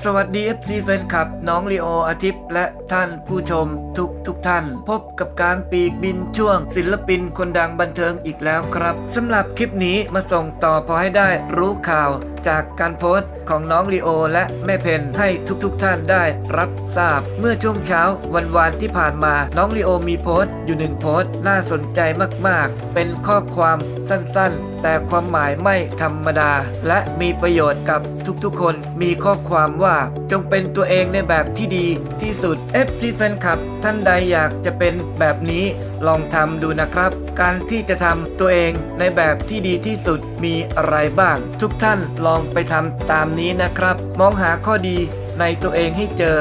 สวัสดี FC แฟนคลับ น้องลีโออาทิตย์และท่านผู้ชมทุกทุกท่าน พบกับกลางปีกบินช่วง ศิลปินคนดังบันเทิงอีกแล้วครับสำหรับคลิปนี้มาส่งต่อพอให้ได้รู้ข่าว จากการโพสต์ของน้องลีโอและแม่เพนให้ทุกๆทท่านได้รับทราบ เมื่อช่วงเช้าวันวานที่ผ่านมาน้องลีโอมีโพสต์อยู่หนึ่งโพสต์น่าสนใจมากๆ เป็นข้อความสั้นๆ แต่ความหมายไม่ธรรมดา และมีประโยชน์กับทุกๆ คนมีข้อความว่าจงเป็นตัวเองในแบบที่ดีที่สุด FC แฟนคลับ ท่านใดอยากจะเป็นแบบนี้ลองทำดูนะครับ การที่จะทำตัวเองในแบบที่ดีที่สุดมีอะไรบ้าง ทุกท่านลององไปทำตามนี้นะครับ มองหาข้อดีในตัวเองให้เจอ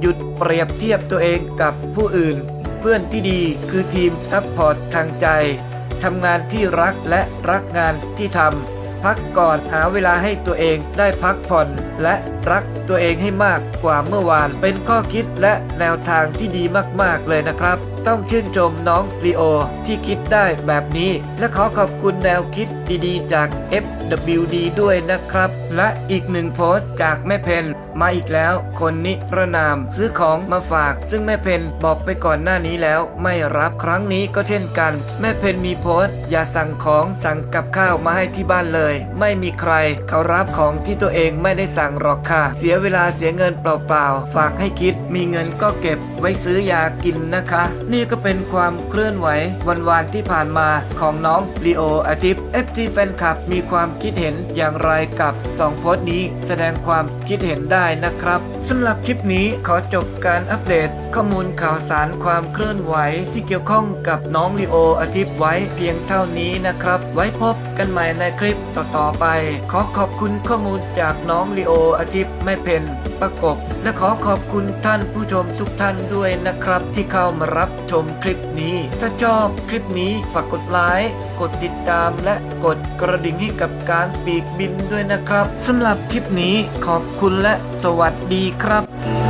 หยุดเปรียบเทียบตัวเองกับผู้อื่น เพื่อนที่ดีคือทีมซัพพอร์ตทางใจทำงานที่รักและรักงานที่ทำพักก่อนหาเวลาให้ตัวเองได้พักผ่อน และรักตัวเองให้มากกว่าเมื่อวาน เป็นข้อคิดและแนวทางที่ดีมาก ๆ เลยนะครับ ต้องชื่นชมน้องลีโอที่คิดได้แบบนี้ และขอขอบคุณแนวคิดดีๆ จาก FWD ด้วยนะครับ และอีกหนึ่งโพสต์จากแม่เพนมาอีกแล้วคนนิรนามซื้อของมาฝาก ซึ่งแม่เพนบอกไปก่อนหน้านี้แล้ว ไม่รับครั้งนี้ก็เช่นกัน แม่เพนมีโพสต์ อย่าสั่งของสั่งกับข้าวมาให้ที่บ้านเลย ไม่มีใครเขารับของที่ตัวเองไม่ได้สั่งหรอกค่ะ เสียเวลาเสียเงินเปล่าๆ ฝากให้คิดมีเงินก็เก็บไว้ซื้อยากินนะคะนี่ก็เป็นความเคลื่อนไหววันๆที่ผ่านมาของน้องลีโออาทิตย์ FT แฟนคลับมีความคิดเห็นอย่างไรกับ 2 โพสต์นี้แสดงความคิดเห็นได้นะครับสำหรับคลิปนี้ขอจบการอัปเดต ข้อมูลข่าวสารความเคลื่อนไหวที่เกี่ยวข้องกับน้องลีโออาทิตย์ไว้เพียงเท่านี้นะครับ ไว้พบกันใหม่ในคลิปต่อๆไป ขอขอบคุณข้อมูลจากน้องลีโออาทิตย์ไม่เพน ประกบ และขอขอบคุณท่านผู้ชมทุกท่านด้วยนะครับ ที่เข้ามารับชมคลิปนี้ ถ้าชอบคลิปนี้ฝากกดไลค์กดติดตามและกดกระดิ่งให้กับการปีกบินด้วยนะครับสำหรับคลิปนี้ขอบคุณและสวัสดีครับ